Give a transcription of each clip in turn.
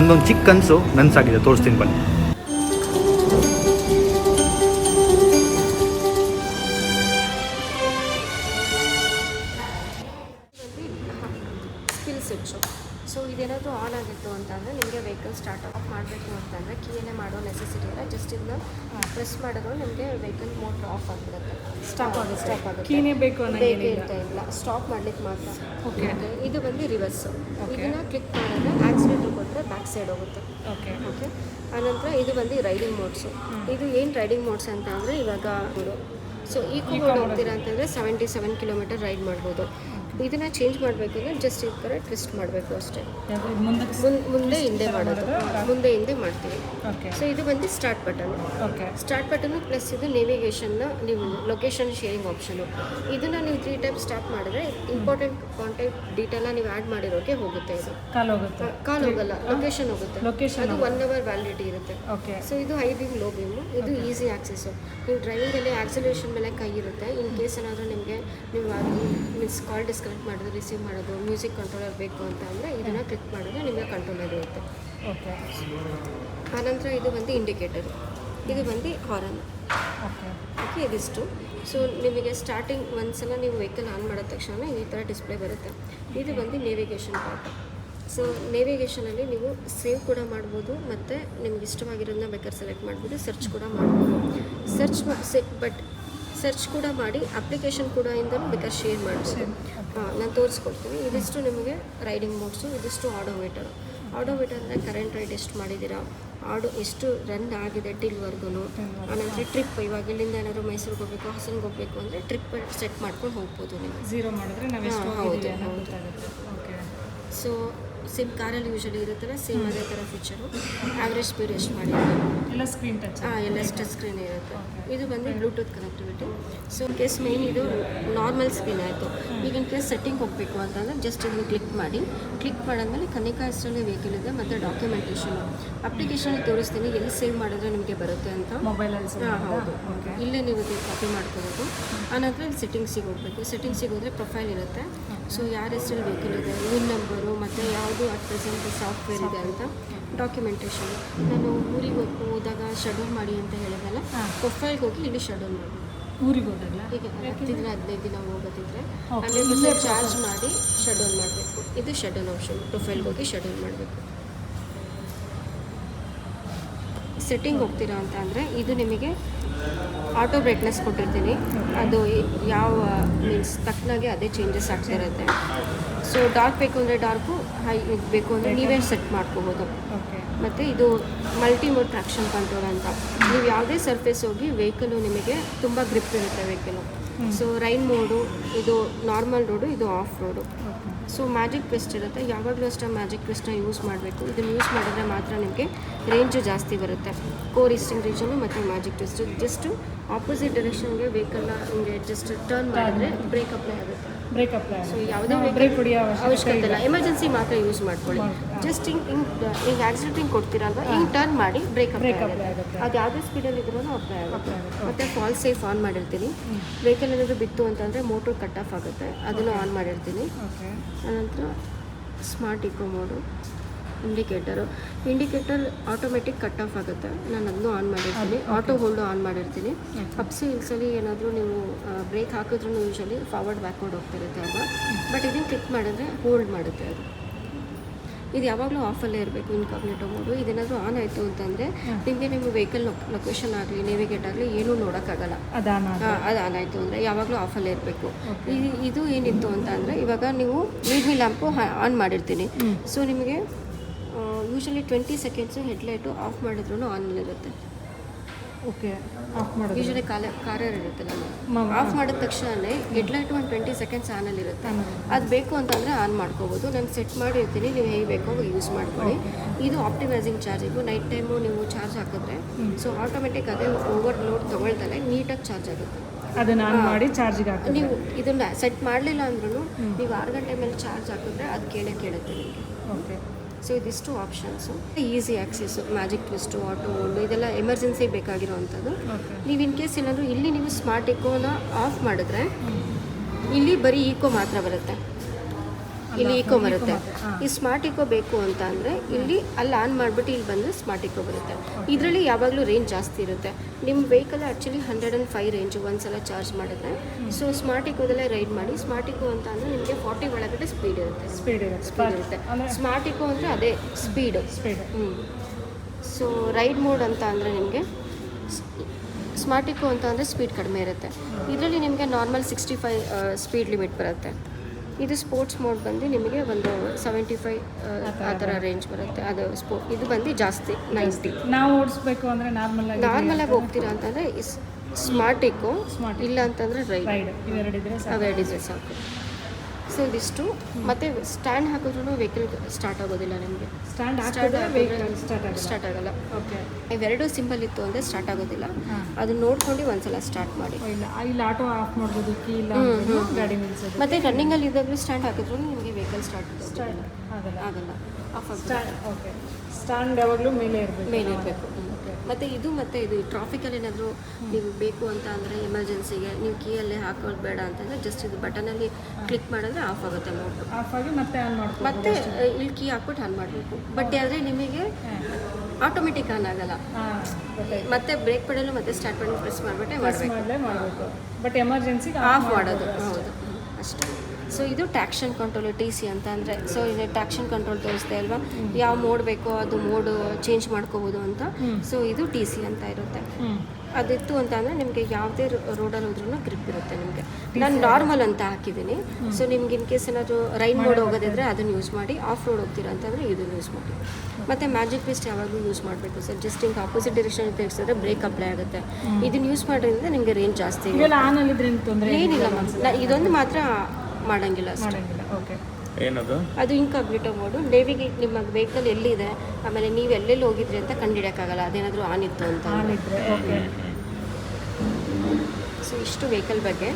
ಒಂದೊಂದು ಚಿಕ್ಕ ಕನಸು ನನಸಾಗಿದೆ. ತೋರಿಸ್ತೀನಿ ಬನ್ನಿ. Stop ಆಗುತ್ತೆ. ಸ್ಟಾಪ್ ಆಗುತ್ತೆ. ಕೀನೇ ಬೇಕು ಬೇಕೇ ಅಂತ ಇಲ್ಲ ಸ್ಟಾಪ್ ಮಾಡ್ಲಿಕ್ಕೆ ಮಾತ್ರ. ಓಕೆ. ಇದು ಬಂದು ರಿವರ್ಸು ಓಕೆ ಇದನ್ನ ಕ್ಲಿಕ್ ಮಾಡಿದ್ರೆ ಆಕ್ಸಿಲೇಟರ್ ಕೊಟ್ಟರೆ ಬ್ಯಾಕ್ ಸೈಡ್ ಹೋಗುತ್ತೆ. ಓಕೆ ಓಕೆ ಆನಂತರ ಇದು ಬಂದು ರೈಡಿಂಗ್ ಮೋಡ್ಸು ಇದು ಏನು ರೈಡಿಂಗ್ ಮೋಡ್ಸ್ ಅಂತ ಅಂದರೆ ಇವಾಗ ಸೊ ಈ ಕೋಡ್. ಹೋಗ್ತೀರಾ ಅಂತಂದರೆ ಸೆವೆಂಟಿ ಸೆವೆನ್ ಕಿಲೋಮೀಟರ್ ರೈಡ್ ಮಾಡ್ಬೋದು. ಇದನ್ನು ಚೇಂಜ್ ಮಾಡಬೇಕು ಅಂದ್ರೆ ಜಸ್ಟ್ ಈ ಥರ ಟ್ವಿಸ್ಟ್ ಮಾಡಬೇಕು ಅಷ್ಟೇ. ಮುಂದೆ ಹಿಂದೆ ಮಾಡೋದು. ಮುಂದೆ ಹಿಂದೆ ಮಾಡ್ತೀವಿ. ಓಕೆ ಸೊ ಇದು ಬಂದು start button okay start button plus ಇದು ನೇವಿಗೇಷನ್ನ ನೀವು ಲೊಕೇಶನ್ ಶೇರಿಂಗ್ ಆಪ್ಷನು ಇದನ್ನು ನೀವು ತ್ರೀ ಟೈಮ್ ಸ್ಟಾರ್ಟ್ ಮಾಡಿದ್ರೆ ಇಂಪಾರ್ಟೆಂಟ್ ಕಾಂಟ್ಯಾಕ್ಟ್ ಡೀಟೇಲ್ನ ನೀವು ಆ್ಯಡ್ ಮಾಡಿರೋಕೆ ಹೋಗುತ್ತೆ ಇದು. ಕಾಲ್ ಹೋಗುತ್ತೆ. ಕಾಲ್ ಹೋಗಲ್ಲ ಲೊಕೇಶನ್ ಹೋಗುತ್ತೆ. ಅದು ಒನ್ ಅವರ್ ವ್ಯಾಲಿಡಿಟಿ ಇರುತ್ತೆ. ಓಕೆ ಸೊ ಇದು ಹೈ ಬೀಮ್ ಲೋ ಬೀಮು ಇದು ಈಸಿ ಆಕ್ಸೆಸ್ ನೀವು ಡ್ರೈವಿಂಗಲ್ಲಿ ಆಕ್ಸಲೇಷನ್ ಮೇಲೆ ಕೈ ಇರುತ್ತೆ. ಇನ್ ಕೇಸ್ ಏನಾದರೂ ನಿಮಗೆ ನೀವು ಮಿಸ್ ಕಾಲ್ ಡಿಸ್ಕನೆಕ್ಟ್ ಮಾಡೋದು ರಿಸೀವ್ ಮಾಡೋದು ಮ್ಯೂಸಿಕ್ ಕಂಟ್ರೋಲರ್ ಬೇಕು ಅಂತ ಅಂದರೆ ಇದನ್ನು ಕ್ಲಿಕ್ ಮಾಡಿದ್ರೆ ನಿಮಗೆ ಕಂಟ್ರೋಲರ್ ಇರುತ್ತೆ. ಓಕೆ ಆನಂತರ ಇದು ಬಂದು ಇಂಡಿಕೇಟರ್ ಇದು ಬಂದು ಹಾರನ್ ಓಕೆ ಓಕೆ ಇದಿಷ್ಟು. ಸೊ ನಿಮಗೆ ಸ್ಟಾರ್ಟಿಂಗ್ ಒಂದ್ಸಲ ನೀವು ವೆಹಿಕಲ್ ಆನ್ ಮಾಡಿದ ತಕ್ಷಣ ಈ ಥರ ಡಿಸ್ಪ್ಲೇ ಬರುತ್ತೆ. ಇದು ಬಂದು ನೇವಿಗೇಷನ್ ಪಾರ್ಟ್ ಸೊ ನೇವಿಗೇಷನಲ್ಲಿ ನೀವು ಸೇವ್ ಕೂಡ ಮಾಡ್ಬೋದು ಮತ್ತು ನಿಮ್ಗೆ ಇಷ್ಟವಾಗಿರೋದನ್ನ ಬೇಕಾದ್ರೆ ಸೆಲೆಕ್ಟ್ ಮಾಡ್ಬೋದು ಸರ್ಚ್ ಕೂಡ ಮಾಡ್ಬೋದು. ಸರ್ಚ್ ಬಟ್ ಸರ್ಚ್ ಕೂಡ ಮಾಡಿ ಅಪ್ಲಿಕೇಶನ್ ಕೂಡ ಇಂದಲೂ ಬೇಕಾದ್ರೆ ಶೇರ್ ಮಾಡ್ಬೋದು. ಹಾಂ ನಾನು ತೋರಿಸ್ಕೊಡ್ತೀನಿ. ಇದಿಷ್ಟು ನಿಮಗೆ ರೈಡಿಂಗ್ ಮೋಡ್ಸು ಇದಿಷ್ಟು ಆಡೋವೇಟರು ಆಡೋಮೀಟರ್ ಅಂದರೆ ಕರೆಂಟ್ ರೈಡ್ ಎಷ್ಟು ಮಾಡಿದ್ದೀರಾ ಆಡು ಎಷ್ಟು ರನ್ ಆಗಿದೆ ಟಿಲ್ವರೆಗೂ ಆನಂತರ ಟ್ರಿಪ್ ಇವಾಗ ಇಲ್ಲಿಂದ ಏನಾದರೂ ಮೈಸೂರಿಗೆ ಹೋಗಬೇಕು ಹಾಸನ್ಗೆ ಹೋಗಬೇಕು ಅಂದರೆ ಟ್ರಿಪ್ ಸೆಟ್ ಮಾಡ್ಕೊಂಡು ಹೋಗ್ಬೋದು ನೀವು. ಝೀರೋ ಮಾಡಿದ್ರೆ ಹೌದು, ಹೌದು. ಸೊ ಸೇಮ್ ಕಾರಲ್ಲಿ ಯೂಶಲಿ ಇರುತ್ತಲ್ಲ ಸೇಮ್ ಅದೇ ಥರ ಫೀಚರು ಆವ್ರೇಜ್ ಸ್ಪೀಡ್ ಎಷ್ಟು ಮಾಡಿದ್ದಾರೆ? ಎಲ್ಲ ಸ್ಕ್ರೀನ್ ಟಚ್ ಹಾಂ ಎಲ್ಲ ಟಚ್ ಸ್ಕ್ರೀನ್ ಇರುತ್ತೆ. ಇದು ಬಂದು bluetooth connectivity so in case main ಇದು ನಾರ್ಮಲ್ ಸ್ಕ್ರೀನ್ ಆಯಿತು. ಈಗ ಇನ್ ಕೇಸ್ ಸೆಟ್ಟಿಂಗ್ ಹೋಗಬೇಕು ಅಂತಂದರೆ ಜಸ್ಟ್ ಇದನ್ನು ಕ್ಲಿಕ್ ಮಾಡಿ. ಕ್ಲಿಕ್ ಮಾಡಾದ್ಮೇಲೆ ಕನಿಕಾ ಹೆಸರಲ್ಲಿ ವೆಹಿಕಲ್ ಇದೆ ಮತ್ತು ಡಾಕ್ಯುಮೆಂಟೇಷನ್ ಅಪ್ಲಿಕೇಶನ್ ತೋರಿಸ್ತೀನಿ. ಎಲ್ಲಿ ಸೇವ್ ಮಾಡಿದ್ರೆ ನಿಮಗೆ ಬರುತ್ತೆ ಅಂತ. ಮೊಬೈಲಲ್ಲಿ ಹಾಂ ಹೌದು. ಇಲ್ಲೇ ನೀವು ಕಾಪಿ ಮಾಡ್ಕೋಬೋದು. ಆನಂತರ ಇಲ್ಲಿ ಸೆಟ್ಟಿಂಗ್ಸಿಗೆ ಹೋಗಬೇಕು. ಸೆಟ್ಟಿಂಗ್ಸಿಗೆ ಹೋದರೆ ಪ್ರೊಫೈಲ್ ಇರುತ್ತೆ. ಸೊ ಯಾರ ಹೆಸರಲ್ಲಿ ವೆಹಿಕಲ್ ಇದೆ ನಂಬರು ಮತ್ತು ಯಾವುದು ಅಟ್ ಪ್ರೆಸೆಂಟ್ ಸಾಫ್ಟ್ವೇರ್ ಇದೆ ಅಂತ ಡಾಕ್ಯುಮೆಂಟೇಷನ್ ನಾನು ಊರಿಗೆ ಹೋಗ್- ಹೋದಾಗ ಶೆಡ್ಯೂಲ್ ಮಾಡಿ ಅಂತ ಹೇಳಿದ್ನಲ್ಲ. ಪ್ರೊಫೈಲ್ಗೆ ಹೋಗಿ ಇಲ್ಲಿ ಶೆಡ್ಯೂಲ್ ಮಾಡಿ. ಊರಿಗೆ ಹೋದಾಗ ಈಗ ಹತ್ತು ದಿನ ಹದಿನೈದು ದಿನ ಹೋಗೋದಿದ್ರೆ ಆಮೇಲೆ ಹಂಡ್ರೆಡ್ ಪರ್ಸೆಂಟ್ ಚಾರ್ಜ್ ಮಾಡಿ ಶೆಡ್ಯೂಲ್ ಮಾಡಬೇಕು. ಇದು ಶೆಡ್ಯೂಲ್ ಆಪ್ಷನ್ ಪ್ರೊಫೈಲ್ಗೆ ಹೋಗಿ ಶೆಡ್ಯೂಲ್ ಮಾಡಬೇಕು. ಸೆಟ್ಟಿಂಗ್ ಹೋಗ್ತೀರಾ ಅಂತ ಅಂದರೆ ಇದು ನಿಮಗೆ ಆಟೋ ಬ್ರೈಟ್ನೆಸ್ ಕೊಟ್ಟಿರ್ತೀನಿ. ಅದು ಯಾವ ಮೀನ್ಸ್ ತಕ್ಕನಾಗೆ ಅದೇ ಚೇಂಜಸ್ ಆಗ್ತಿರುತ್ತೆ ಸೊ ಡಾರ್ಕ್ ಬೇಕು ಅಂದರೆ ಡಾರ್ಕು ಹೈ ಬೇಕು ಅಂದರೆ ನೀವೇ ಸೆಟ್ ಮಾಡ್ಕೋಬೋದು. ಮತ್ತು ಇದು ಮಲ್ಟಿ ಮೋಡ್ ಟ್ರಾಕ್ಷನ್ ಕಂಟ್ರೋಲ್ ಅಂತ. ನೀವು ಯಾವುದೇ ಸರ್ಫೇಸ್ ಹೋಗಿ ವೆಹಿಕಲು ನಿಮಗೆ ತುಂಬ ಗ್ರಿಪ್ ಇರುತ್ತೆ ವೆಹಿಕಲು ಸೊ ರೈನ್ ಮೋಡು ಇದು ನಾರ್ಮಲ್ ರೋಡು ಇದು off road so magic paste ಇರುತ್ತೆ. ಯಾವಾಗಲೂ ಅಷ್ಟೇ ಮ್ಯಾಜಿಕ್ ಪೇಸ್ಟ್ನ ಯೂಸ್ ಮಾಡಬೇಕು. ಇದನ್ನು ಯೂಸ್ ಮಾಡಿದ್ರೆ ಮಾತ್ರ ನಿಮಗೆ ರೇಂಜು ಜಾಸ್ತಿ ಬರುತ್ತೆ. ಕೋರ್ ಈಸ್ಟಿಂಗ್ ರೀಜನು ಮತ್ತು ಮ್ಯಾಜಿಕ್ ಟೆಸ್ಟು ಜಸ್ಟು ಆಪೋಸಿಟ್ ಡೈರೆಕ್ಷನ್ಗೆ ವೆಹಿಕಲ್ನ ಹಿಂಗೆ ಜಸ್ಟ್ ಟರ್ನ್ ಮಾಡಿದ್ರೆ ಬ್ರೇಕ್ ಅಪ್ಲೈ ಆಗುತ್ತೆ. ಬ್ರೇಕ್ ಅಪ್ಲೈ ಸೊ ಯಾವುದೇ ಅವಶ್ಯಕತೆ ಇಲ್ಲ. ಎಮರ್ಜೆನ್ಸಿ ಮಾತ್ರ ಯೂಸ್ ಮಾಡ್ಕೊಳ್ಳಿ. ಜಸ್ಟ್ ಹಿಂಗೆ ಹಿಂಗೆ ಈಗ ಆಕ್ಸಿಡೆಂಟಿಂಗ್ ಕೊಡ್ತೀರಲ್ವ? ಹಿಂಗೆ ಟರ್ನ್ ಮಾಡಿ ಬ್ರೇಕಪ್ ಆಗುತ್ತೆ. ಅದು ಯಾವುದೇ ಸ್ಪೀಡಲ್ಲಿ ಇದ್ರೂ ಅಪ್ಲೈ ಆಗುತ್ತೆ. ಮತ್ತೆ ಫಾಲ್ ಸೇಫ್ ಆನ್ ಮಾಡಿರ್ತೀನಿ. ವೆಹಿಕಲ್ ಏನಾದರೂ ಬಿತ್ತು ಅಂತಂದರೆ ಮೋಟ್ರ್ ಕಟ್ ಆಫ್ ಆಗುತ್ತೆ. ಅದನ್ನು ಆನ್ ಮಾಡಿರ್ತೀನಿ. ಆನಂತರ smart eco mode indicator. Indicator automatic cut off ಆಗುತ್ತೆ. ನಾನು ಅದನ್ನು ಆನ್ ಮಾಡಿರ್ತೀನಿ. ಆಟೋ ಹೋಲ್ಡು ಆನ್ ಮಾಡಿರ್ತೀನಿ. ಅಪ್ಸು ಹಿಲ್ಸಲ್ಲಿ ಏನಾದರೂ ನೀವು ಬ್ರೇಕ್ ಹಾಕಿದ್ರೂ ಯೂಶಲಿ ಫಾರ್ವರ್ಡ್ ಬ್ಯಾಕ್ವರ್ಡ್ ಹೋಗ್ತಿರುತ್ತೆ ಅಲ್ವಾ? ಬಟ್ ಇದನ್ನು ಕ್ಲಿಕ್ ಮಾಡಿದ್ರೆ ಹೋಲ್ಡ್ ಮಾಡುತ್ತೆ ಅದು. ಇದು ಯಾವಾಗಲೂ ಆಫಲ್ಲೇ ಇರಬೇಕು ಇನ್ಕಾಗ್ನೇಟೋ ಮೋಡು ಇದೇನಾದರೂ ಆನ್ ಆಯಿತು ಅಂತಂದರೆ ನಿಮಗೆ ನಿಮ್ಮ ವೆಹಿಕಲ್ ಲೊಕೇಶನ್ ಆಗಲಿ ನೇವಿಗೇಟ್ ಆಗಲಿ ಏನೂ ನೋಡೋಕ್ಕಾಗಲ್ಲ. ಅದು ಆನ್ ಆಯಿತು ಅಂದರೆ ಯಾವಾಗಲೂ ಆಫಲ್ಲೇ ಇರಬೇಕು. ಇದು ಏನಿತ್ತು ಅಂತ ಅಂದರೆ ಇವಾಗ ನೀವು ಲೀಡ್ ಮಿ ಲ್ಯಾಂಪು ಆನ್ ಮಾಡಿರ್ತೀನಿ. ಸೊ ನಿಮಗೆ usually twenty seconds headlight off ಮಾಡಿದ್ರು ಇರುತ್ತೆ. ಓಕೆ ಆಫ್ ಮಾಡೋದು ಯೂಶಲಿ ಕಾಲ ಕಾರರ್ ಇರುತ್ತಲ್ಲ ನಮ್ಮ ಆಫ್ ಮಾಡಿದ ತಕ್ಷಣನೇ ಹೆಡ್ಲೈಟು ಒಂದು ಟ್ವೆಂಟಿ ಸೆಕೆಂಡ್ಸ್ ಆನಲ್ಲಿರುತ್ತೆ ಇರುತ್ತೆ. ಅದು ಬೇಕು ಅಂತಂದರೆ ಆನ್ ಮಾಡ್ಕೋಬೋದು. ನಾನು ಸೆಟ್ ಮಾಡಿರ್ತೀನಿ ನೀವು ಹೇಗೆ ಬೇಕೋ ಯೂಸ್ ಮಾಡ್ಕೊಳ್ಳಿ. ಇದು ಆಪ್ಟಿಮೈಸಿಂಗ್ ಚಾರ್ಜಿಂಗು ನೈಟ್ ಟೈಮು ನೀವು ಚಾರ್ಜ್ ಹಾಕಿದ್ರೆ ಸೊ ಆಟೋಮೆಟಿಕ್ ಅದೇ ಓವರ್ ಲೋಡ್ ತೊಗೊಳ್ತಾನೆ ನೀಟಾಗಿ ಚಾರ್ಜ್ ಆಗುತ್ತೆ. ಅದನ್ನ ಆನ್ ಮಾಡಿ ಚಾರ್ಜಿಗೆ ಹಾಕಿ ನೀವು ಇದನ್ನ ಸೆಟ್ ಮಾಡಲಿಲ್ಲ ಅಂದ್ರೂ ನೀವು ಆರು ಗಂಟೆ ಮೇಲೆ ಚಾರ್ಜ್ ಹಾಕಿದ್ರೆ ಅದು ಕೇಳೇ ಕೇಳುತ್ತೆ ನಿಮಗೆ. ಓಕೆ. ಸೊ ಇದಿಷ್ಟು options easy access magic twist auto hold ಇದೆಲ್ಲ ಎಮರ್ಜೆನ್ಸಿ ಬೇಕಾಗಿರೋವಂಥದ್ದು. ನೀವು ಇನ್ ಕೇಸ್ ಏನಾದರೂ ಇಲ್ಲಿ ನೀವು ಸ್ಮಾರ್ಟ್ ಇಕೋನ ಆಫ್ ಮಾಡಿದ್ರೆ ಇಲ್ಲಿ ಬರೀ ಈಕೋ ಮಾತ್ರ ಬರುತ್ತೆ. ಇಲ್ಲಿ ಈಕೋ ಬರುತ್ತೆ. ಈ ಸ್ಮಾರ್ಟ್ ಈಕೋ ಬೇಕು ಅಂತ ಅಂದರೆ ಇಲ್ಲಿ ಅಲ್ಲಿ ಆನ್ ಮಾಡಿಬಿಟ್ಟು ಇಲ್ಲಿ ಬಂದರೆ ಸ್ಮಾರ್ಟ್ ಈಕೋ ಬರುತ್ತೆ. ಇದರಲ್ಲಿ ಯಾವಾಗಲೂ ರೇಂಜ್ ಜಾಸ್ತಿ ಇರುತ್ತೆ. ನಿಮ್ಮ vehicle actually hundred and five range ಒಂದ್ಸಲ ಚಾರ್ಜ್ ಮಾಡಿದ್ರೆ ಸೊ ಸ್ಮಾರ್ಟ್ ಈಕೋದಲ್ಲೇ ರೈಡ್ ಮಾಡಿ ಸ್ಮಾರ್ಟ್ ಈಕೋ ಅಂತ ಅಂದರೆ ನಿಮಗೆ ಫಾರ್ಟಿ ಒಳಗಡೆ ಸ್ಪೀಡ್ ಇರುತ್ತೆ. ಸ್ಪೀಡ್ ಇರುತ್ತೆ. ಸ್ಪೀಡ್ ಇರುತ್ತೆ. ಸ್ಮಾರ್ಟ್ ಈಕೋ ಅಂದರೆ ಅದೇ ಸ್ಪೀಡ್ ಸ್ಪೀಡ್ ಹ್ಞೂ ಸೊ ರೈಡ್ ಮೋಡ್ ಅಂತ ಅಂದರೆ ನಿಮಗೆ ಸ್ಮಾರ್ಟ್ ಇಕೋ ಅಂತ ಅಂದರೆ ಸ್ಪೀಡ್ ಕಡಿಮೆ ಇರುತ್ತೆ. ಇದರಲ್ಲಿ ನಿಮಗೆ normal sixty five speed limit ಬರುತ್ತೆ. ಇದು ಸ್ಪೋರ್ಟ್ಸ್ ಮೋಡ್ ಬಂದು ನಿಮಗೆ ಒಂದು ಸೆವೆಂಟಿ ಫೈವ್ ಆ ಥರ ರೇಂಜ್ ಬರುತ್ತೆ. ಅದು ಸ್ಪೋರ್ಟ್ ಇದು ಬಂದು ಜಾಸ್ತಿ ನೈಂಟಿ ನಾವು ಓಡಿಸ್ಬೇಕು ಅಂದರೆ ನಾರ್ಮಲ್ ಆಗಿ ನಾರ್ಮಲ್ ಆಗಿ ಹೋಗ್ತೀರಾ ಅಂತಂದರೆ ಸ್ಮಾರ್ಟ್ ಇಕೋ ಸ್ಮಾರ್ಟ್ ಇಲ್ಲ ಅಂತಂದರೆ ರೈಡ್ ಅವೆರಡಿದ್ರೆ ಸಾಕು. ಸೊ ಇಷ್ಟು ಮತ್ತೆ ಸ್ಟ್ಯಾಂಡ್ ಹಾಕಿದ್ರೂ ವೆಹಿಕಲ್ ಸ್ಟಾರ್ಟ್ ಆಗೋದಿಲ್ಲ ನಿಮಗೆ. ಸ್ಟ್ಯಾಂಡ್ ಸ್ಟಾರ್ಟ್ ಸ್ಟಾರ್ಟ್ ಆಗಲ್ಲ ಓಕೆ ಇವೆರಡು ಸಿಂಬಲ್ ಇತ್ತು ಅಂದರೆ ಸ್ಟಾರ್ಟ್ ಆಗೋದಿಲ್ಲ. ಅದನ್ನ ಅದು ನೋಡ್ಕೊಂಡು ಒಂದ್ಸಲ ಸ್ಟಾರ್ಟ್ ಮಾಡಿ. ಇಲ್ಲ. ಆಟೋ ಆಫ್ ಮಾಡ್ಬೋದು ಕೀ ಇಲ್ಲ. ಗಾಡಿ ನಿಲ್ಸೋದು. ಮತ್ತೆ ರನ್ನಿಂಗಲ್ಲಿ ಇದ್ದಾಗಲೂ ಸ್ಟ್ಯಾಂಡ್ ಹಾಕಿದ್ರು ನಿಮಗೆ ವೆಹಿಕಲ್ ಸ್ಟಾರ್ಟ್ ಸ್ಟಾರ್ಟ್ ಆಗಲ್ಲ. ಆಗಲ್ಲ. ಆಫ್ ಸ್ಟ್ಯಾಂಡ್ ಓಕೆ ಸ್ಟ್ಯಾಂಡ್ ಯಾವಾಗಲೂ ಮೇಲೆ ಇರಬೇಕು. ಮೇಲೆ ಇರಬೇಕು. ಮತ್ತು ಇದು ಮತ್ತು ಇದು ಟ್ರಾಫಿಕಲ್ಲಿ ಏನಾದರೂ ನೀವು ಬೇಕು ಅಂತ ಅಂದರೆ ಎಮರ್ಜೆನ್ಸಿಗೆ ನೀವು ಕೀಯಲ್ಲೇ ಹಾಕೋದು ಬೇಡ ಅಂತಂದರೆ ಜಸ್ಟ್ ಇದು ಬಟನಲ್ಲಿ ಕ್ಲಿಕ್ ಮಾಡಿದ್ರೆ ಆಫ್ ಆಗುತ್ತೆ ಮೋಟರ್ ಆಫ್ ಆಗಿ ಮತ್ತೆ ಆನ್ ಮಾಡ್ಬೋದು ಮತ್ತೆ ಇಲ್ಲಿ ಕೀ ಹಾಕ್ಬಿಟ್ಟು ಆನ್ ಮಾಡಬೇಕು. ಬಟ್ ಆದರೆ ನಿಮಗೆ ಆಟೋಮೆಟಿಕ್ ಆನ್ ಆಗಲ್ಲ. ಮತ್ತೆ ಬ್ರೇಕ್ ಪೆಡಲು ಮತ್ತೆ ಸ್ಟಾರ್ಟ್ ಬಟನ್ ಪ್ರೆಸ್ ಮಾಡ್ಬಿಟ್ಟೆ ಮಾಡಬೇಕು. ಬಟ್ ಎಮರ್ಜೆನ್ಸಿ ಆಫ್ ಮಾಡೋದು ಹೌದು. ಅಷ್ಟೇ. ಸೊ ಇದು ಟ್ಯಾಕ್ಷನ್ ಕಂಟ್ರೋಲ್ ಟಿ ಸಿ ಅಂತ ಅಂದರೆ ಸೊ ಇದು ಟ್ಯಾಕ್ಷನ್ ಕಂಟ್ರೋಲ್ ತೋರಿಸ್ತಾ ಅಲ್ವಾ? ಯಾವ ಮೋಡ್ ಬೇಕೋ ಅದು ಮೋಡ್ ಚೇಂಜ್ ಮಾಡ್ಕೋಬೋದು ಅಂತ. ಸೊ ಇದು ಟಿ ಸಿ ಅಂತ ಇರುತ್ತೆ. ಅದಿತ್ತು ಅಂತ ಅಂದರೆ ನಿಮಗೆ ಯಾವುದೇ ರೋಡಲ್ಲಿ ಹೋದ್ರೂ ಗ್ರಿಪ್ ಇರುತ್ತೆ ನಿಮಗೆ. ನಾನು ನಾರ್ಮಲ್ ಅಂತ ಹಾಕಿದ್ದೀನಿ. ಸೊ ನಿಮ್ಗೆ ಇನ್ ಕೇಸ್ ಏನಾದರೂ ರೈನ್ ಮೋಡ್ ಹೋಗೋದಿದ್ರೆ ಅದನ್ನು ಯೂಸ್ ಮಾಡಿ ಆಫ್ ರೋಡ್ ಹೋಗ್ತೀರಾ ಅಂತಂದರೆ ಇದನ್ನು ಯೂಸ್ ಮಾಡಿ. ಮತ್ತು ಮ್ಯಾಜಿಕ್ ಪಿಸ್ಟ್ ಯಾವಾಗಲೂ ಯೂಸ್ ಮಾಡಬೇಕು ಸರ್ ಜಸ್ಟ್ ಹಿಂಗೆ ಆಪೋಸಿಟ್ ಡೈರೆಕ್ಷನ್ ತಿರ್ಗಿಸಿದ್ರೆ ಬ್ರೇಕ್ ಅಪ್ಲೈ ಆಗುತ್ತೆ. ಇದನ್ನು ಯೂಸ್ ಮಾಡೋದ್ರಿಂದ ನಿಮಗೆ ರೇಂಜ್ ಜಾಸ್ತಿ ಏನಿಲ್ಲ ಮ್ಯಾಮ್ ಇದೊಂದು ಮಾತ್ರ ಮಾಡಂಗಿಲ್ಲ ಅಷ್ಟೇ. ಮಾಡಂಗಿಲ್ಲ ಓಕೆ. ಏನದು? ಅದು ಇನ್ಕಾಗ್ನಿಟೋ ಮೋಡು ನೇವಿಗೇಟ್ ನಿಮ್ಮ ವೆಹಿಕಲ್ ಎಲ್ಲಿದೆ? ಆಮೇಲೆ ನೀವು ಎಲ್ಲೆಲ್ಲಿ ಹೋಗಿದ್ರಿ ಅಂತ ಕಂಡುಹಿಡಿಯೋಕ್ಕಾಗಲ್ಲ. ಅದೇನಾದರೂ ಆನ್ ಇತ್ತು ಅಂತ. ಆನ್ ಇದ್ರೆ ಓಕೆ. ಸೊ ಇಷ್ಟು ವೆಹಿಕಲ್ ಬಗ್ಗೆ.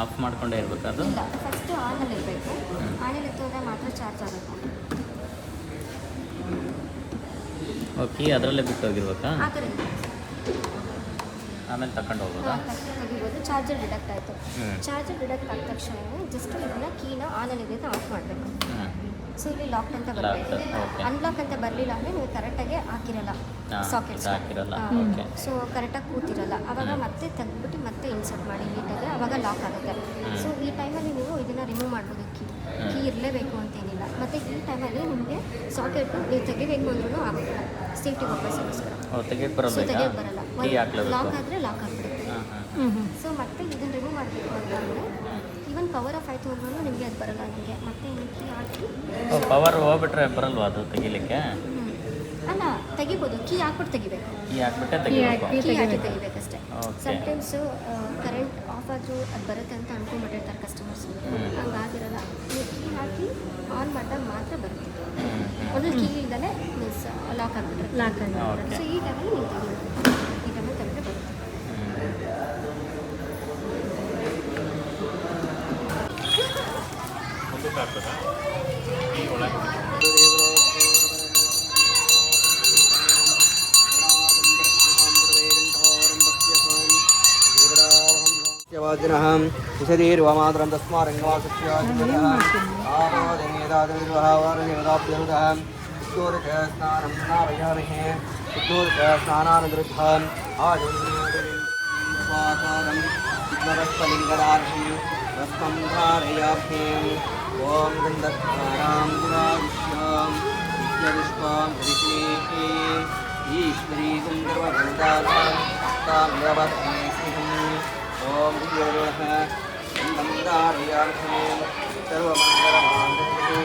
ಆಫ್ ಮಾಡ್ಕೊಂಡೇ ಇರ್ಬೇಕು ಅದು? ಫಸ್ಟ್ ಫಸ್ಟು ಆನಲ್ಲಿ ಇರಬೇಕು. ಅಲ್ಲಿ ಇತ್ತು ಮಾತ್ರ ಚಾರ್ಜ್ ಆಗುತ್ತೆ. ಓಕೆ ಅದರಲ್ಲೇ ಬಿಟ್ಟು ಹೋಗಿರ್ಬೇಕಾ ಆಮೇಲೆ ತಗೊಂಡು ಹೋಗೋದಾ ತೆಗಿಬೋದು ಚಾರ್ಜರ್ ಡಿಡಕ್ಟ್ ಆಯಿತು. ಚಾರ್ಜರ್ ಡಿಡಕ್ಟ್ ಆದ ತಕ್ಷಣ ಜಸ್ಟ್ ಇದನ್ನ ಕೀನ ಆನ್ ಅಂತ ಆಫ್ ಮಾಡಬೇಕು. ಸೊ ಇಲ್ಲಿ ಲಾಕ್ ಅಂತ Locked, okay. ಅನ್ಲಾಕ್ ಅಂತ ಬರಲಿಲ್ಲ ಅಂದರೆ ನೀವು ಕರೆಕ್ಟಾಗಿ ಹಾಕಿರಲ್ಲ ಸಾಕೆಟ್ ಸಾಕೆಟ್ಸ್ ಹಾಕಿರಲ್ಲ ಓಕೆ ಸೊ ಕರೆಕ್ಟಾಗಿ ಕೂತಿರಲ್ಲ. ಅವಾಗ ಮತ್ತೆ ತೆಗೆದ್ಬಿಟ್ಟು ಮತ್ತೆ ಇನ್ಸರ್ಟ್ ಮಾಡಿ ನೀಟಾಗಿ ಅವಾಗ ಲಾಕ್ ಆಗುತ್ತೆ. ಸೊ ಈ ಟೈಮಲ್ಲಿ ನೀವು ಇದನ್ನು ರಿಮೂವ್ ಮಾಡ್ಬೋದು ಕೀ ಕೀ ಇರಲೇಬೇಕು ಅಂತೇನಿಲ್ಲ. ಮತ್ತು ಈ ಟೈಮಲ್ಲಿ ನಿಮಗೆ ಸಾಕೆಟ್ ನೀವು ತೆಗಿಬೇಕು ಅಂದ್ರೂ ಆಗುತ್ತೆ. ಸೇಫ್ಟಿ ಪರ್ಪಸ್ಗೋಸ್ಕರ ಓ ತೆಗಿಯಕ್ಕೆ ಸೊ ಬರಬೇಕಾ ಬರಲ್ಲ. ಹಾಕ್ಲೇಬೇಕು. ಲಾಕ್ ಆದರೆ ಲಾಕ್ ಆಗಿಬಿಡುತ್ತೆ. ಹಾಂ ಹಾಂ ಸೊ ಮತ್ತೆ ಇದನ್ನು ರಿಮೂವ್ ಮಾಡಬೇಕು ಅಂತಂದರೆ ಪವರ್ ಆಫ್ ಆಯ್ತು ಅಂದ್ರೂ ನಿಮಗೆ ಅದು ಬರಲ್ಲ ನಿಮಗೆ ಮತ್ತೆ ಕೀ ಹಾಕಿ. ಪವರ್ ಹೋಗ್ಬಿಟ್ರೆ ಬರಲ್ವಾ ಅದು ತೆಗಿಲಿಕ್ಕೆ. ಅಲ್ಲ ತೆಗಿಬೋದು. ಕೀ ಹಾಕ್ಬಿಟ್ಟು ತೆಗಿಬೇಕು. ಕೀ ಹಾಕ್ಬಿಟ್ಟೆ ತೆಗಿಬೇಕು. ಕೀ ಹಾಕಿ ತೆಗಿಬೇಕಷ್ಟೇ. ಸಮ್ಟೈಮ್ಸು ಕರೆಂಟ್ ಆಫ್ ಆದರೂ ಅದು ಬರುತ್ತೆ ಅಂತ ಅನ್ಕೊಂಡ್ಬಿಟ್ಟಿರ್ತಾರೆ ಕಸ್ಟಮರ್ಸ್ ಹಂಗಾಗಿರಲ್ಲ. ನೀವು ಕೀ ಹಾಕಿ ಆನ್ ಮಾಡಿದಾಗ ಮಾತ್ರ ಬರುತ್ತೆ. ಹ್ಞೂ ಕೀ ಇಲ್ದಲೇ ಮೀನ್ಸ್ ಲಾಕ್ ಆಗಿಬಿಟ್ರೆ. ಲಾಕ್ ಆಗಿ ಸೊ ಈ ಟೈಮಲ್ಲಿ ನೀವು ತೆಗಿಬೇಕು. विशदीर्वमातरं ॐ गन्धत्वारां गुणाविश्यां नित्यविश्वां हरिश्रेष्ठे ईश्वरी गन्धर्वगन्धाभक्तां ॐ गुरुः मन्दारयार्थं सर्वमङ्गलमाङ्गल्ये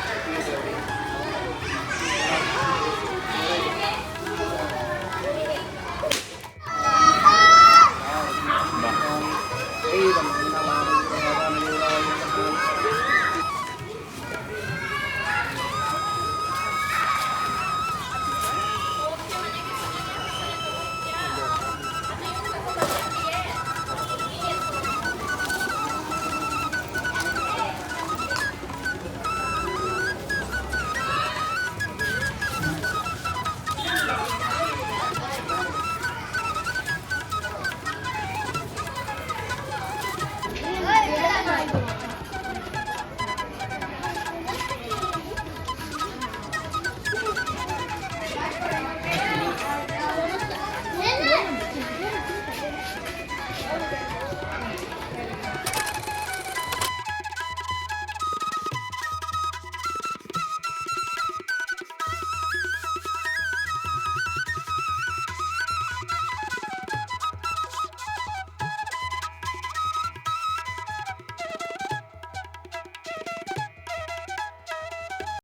Aiden.